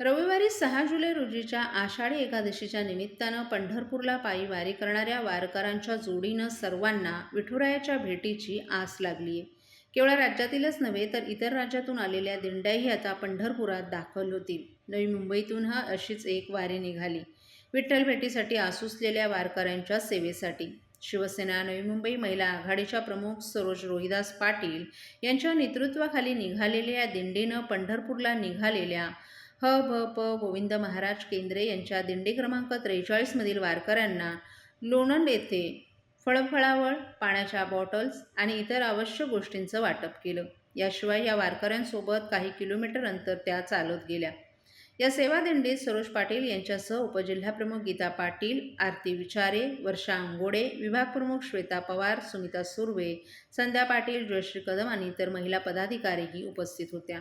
रविवारी सहा जुलै रोजीच्या आषाढी एकादशीच्या निमित्तानं पंढरपूरला पायी वारी करणाऱ्या वारकऱ्यांच्या जोडीनं सर्वांना विठुरायाच्या भेटीची आस लागली आहे केवळ राज्यातीलच नव्हे तर इतर राज्यातून आलेल्या दिंड्याही आता पंढरपुरात दाखल होतील नवी मुंबईतून हा अशीच एक वारी निघाली. विठ्ठल भेटीसाठी आसुसलेल्या वारकऱ्यांच्या सेवेसाठी. शिवसेना नवी मुंबई महिला आघाडीच्या प्रमुख सरोज रोहिदास पाटील यांच्या नेतृत्वाखाली निघालेल्या या दिंडीनं पंढरपूरला निघालेल्या ह भ प गोविंद महाराज केंद्रे यांच्या दिंडी क्रमांक त्रेचाळीसमधील वारकऱ्यांना लोणंद येथे फळफळावळ पाण्याच्या बॉटल्स आणि इतर आवश्यक गोष्टींचं वाटप केलं. याशिवाय या वारकऱ्यांसोबत काही किलोमीटर अंतर त्या चालत गेल्या. या सेवा दिंडीत सरोज पाटील यांच्यासह उपजिल्हाप्रमुख गीता पाटील आरती विचारे वर्षा अंगोडे विभाग प्रमुख श्वेता पवार सुमिता सुर्वे संध्या पाटील जयश्री कदम आणि इतर महिला पदाधिकारीही उपस्थित होत्या.